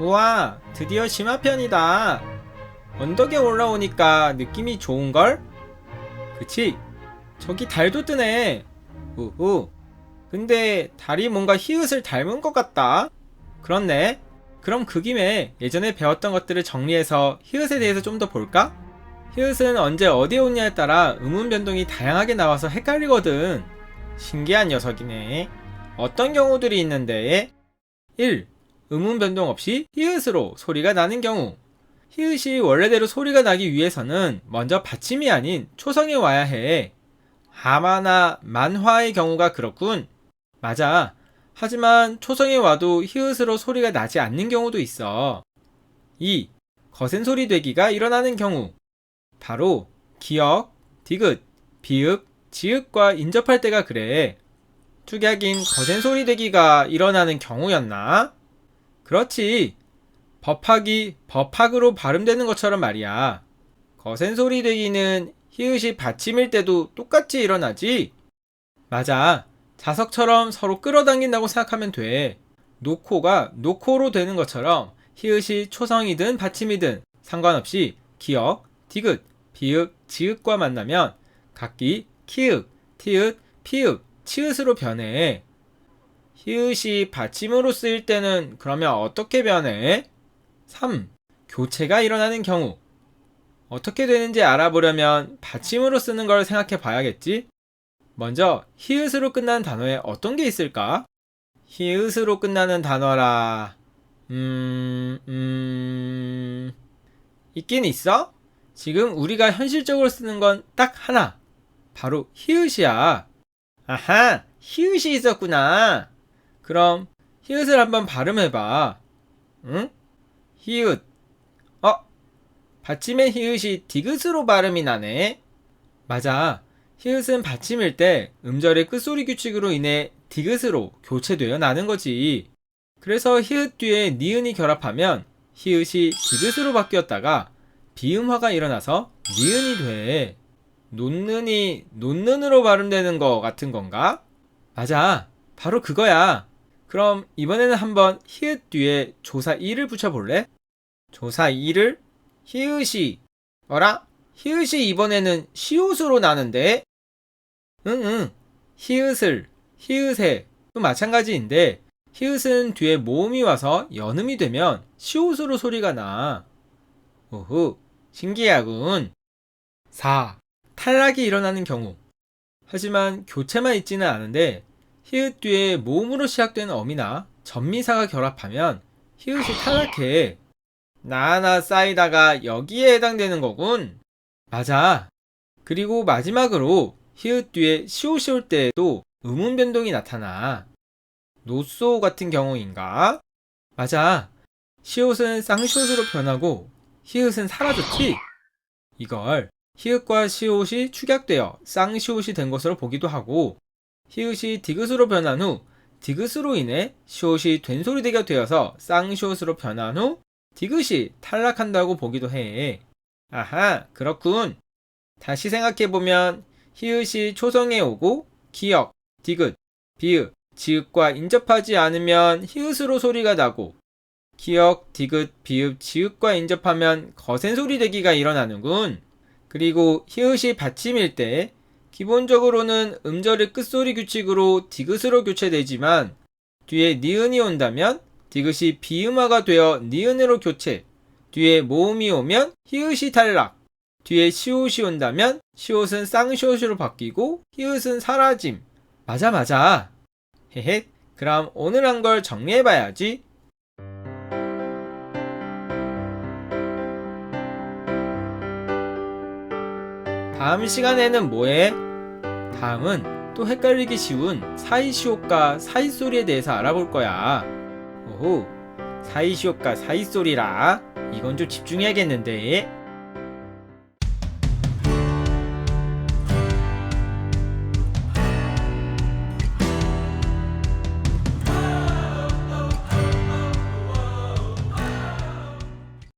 우와, 드디어 심화편이다. 언덕에 올라오니까 느낌이 좋은걸? 그치? 저기 달도 뜨네. 우후. 근데 달이 뭔가 히읗을 닮은 것 같다. 그렇네. 그럼 그 김에 예전에 배웠던 것들을 정리해서 히읗에 대해서 좀 더 볼까? 히읗은 언제 어디에 오냐에 따라 음운 변동이 다양하게 나와서 헷갈리거든. 신기한 녀석이네. 어떤 경우들이 있는데? 1. 음운 변동 없이 히읗으로 소리가 나는 경우. 히읗이 원래대로 소리가 나기 위해서는 먼저 받침이 아닌 초성이 와야 해. 하마나 만화의 경우가 그렇군. 맞아. 하지만 초성이 와도 히읗으로 소리가 나지 않는 경우도 있어. 2. 거센 소리 되기가 일어나는 경우. 바로 기역, 디귿, 비읍, 지읒과 인접할 때가 그래. 축약인 거센 소리 되기가 일어나는 경우였나? 그렇지. 법학이 법학으로 발음되는 것처럼 말이야. 거센 소리 되기는 히읗이 받침일 때도 똑같이 일어나지? 맞아. 자석처럼 서로 끌어당긴다고 생각하면 돼. 노코가 노코로 되는 것처럼 히읗이 초성이든 받침이든 상관없이 기역, 디귿, 비읍, 지읒과 만나면 각기 키읔, 티읕, 피읕, 치읒으로 변해. 히읗이 받침으로 쓰일 때는 그러면 어떻게 변해? 3. 교체가 일어나는 경우. 어떻게 되는지 알아보려면 받침으로 쓰는 걸 생각해 봐야겠지? 먼저 히읗으로 끝나는 단어에 어떤 게 있을까? 히읗으로 끝나는 단어라. 음, 음, 있긴 있어? 지금 우리가 현실적으로 쓰는 건 딱 하나. 바로 히읗이야. 아하, 히읗이 있었구나. 그럼 히읗을 한번 발음해봐. 응? 히읗. 어? 받침의 히읗이 디귿으로 발음이 나네. 맞아. 히읗은 받침일 때 음절의 끝소리 규칙으로 인해 디귿으로 교체되어 나는 거지. 그래서 히읗 뒤에 니은이 결합하면 히읗이 디귿으로 바뀌었다가 비음화가 일어나서 니은이 돼. 논는이 논는으로 발음되는 거 같은 건가? 맞아. 바로 그거야. 그럼 이번에는 한번 히읗 뒤에 조사 2를 붙여볼래? 조사 2를 히읗이 어라? 히읗이 이번에는 시옷으로 나는데? 응응. 히읗을 히읗에 또 마찬가지인데 히읗은 뒤에 모음이 와서 연음이 되면 시옷으로 소리가 나. 오호, 신기하군. 4. 탈락이 일어나는 경우. 하지만 교체만 있지는 않은데 히읗 뒤에 모음으로 시작되는 어미나 전미사가 결합하면 히읗이 탈락해. 나나 쌓이다가 여기에 해당되는 거군. 맞아. 그리고 마지막으로 히읗 뒤에 시옷이 올 때에도 음운 변동이 나타나. 노소 같은 경우인가? 맞아. 시옷은 쌍시옷으로 변하고 히읗은 사라졌지? 이걸 히읗과 시옷이 축약되어 쌍시옷이 된 것으로 보기도 하고 히읗이 디귿으로 변한 후 디귿으로 인해 시옷이 된소리되게 되어서 쌍시옷으로 변한 후 디귿이 탈락한다고 보기도 해. 아하, 그렇군. 다시 생각해보면 히읗이 초성에 오고 기역, 디귿, 비읍, 지읒과 인접하지 않으면 히읗으로 소리가 나고 기역, 디귿, 비읍, 지읒과 인접하면 거센 소리 되기가 일어나는군. 그리고 히읗이 받침일 때 기본적으로는 음절의 끝소리 규칙으로 디귿으로 교체되지만 뒤에 니은이 온다면 디귿이 비음화가 되어 니은으로 교체 뒤에 모음이 오면 히읗이 탈락 뒤에 시옷이 온다면 시옷은 쌍시옷으로 바뀌고 히읗은 사라짐. 맞아 맞아. 헤헤 그럼 오늘 한 걸 정리해봐야지 다음 시간에는 뭐해? 다음은 또 헷갈리기 쉬운 사이시옷과 사이소리에 대해서 알아볼 거야. 오호, 사이시옷과 사이소리라. 이건 좀 집중해야겠는데.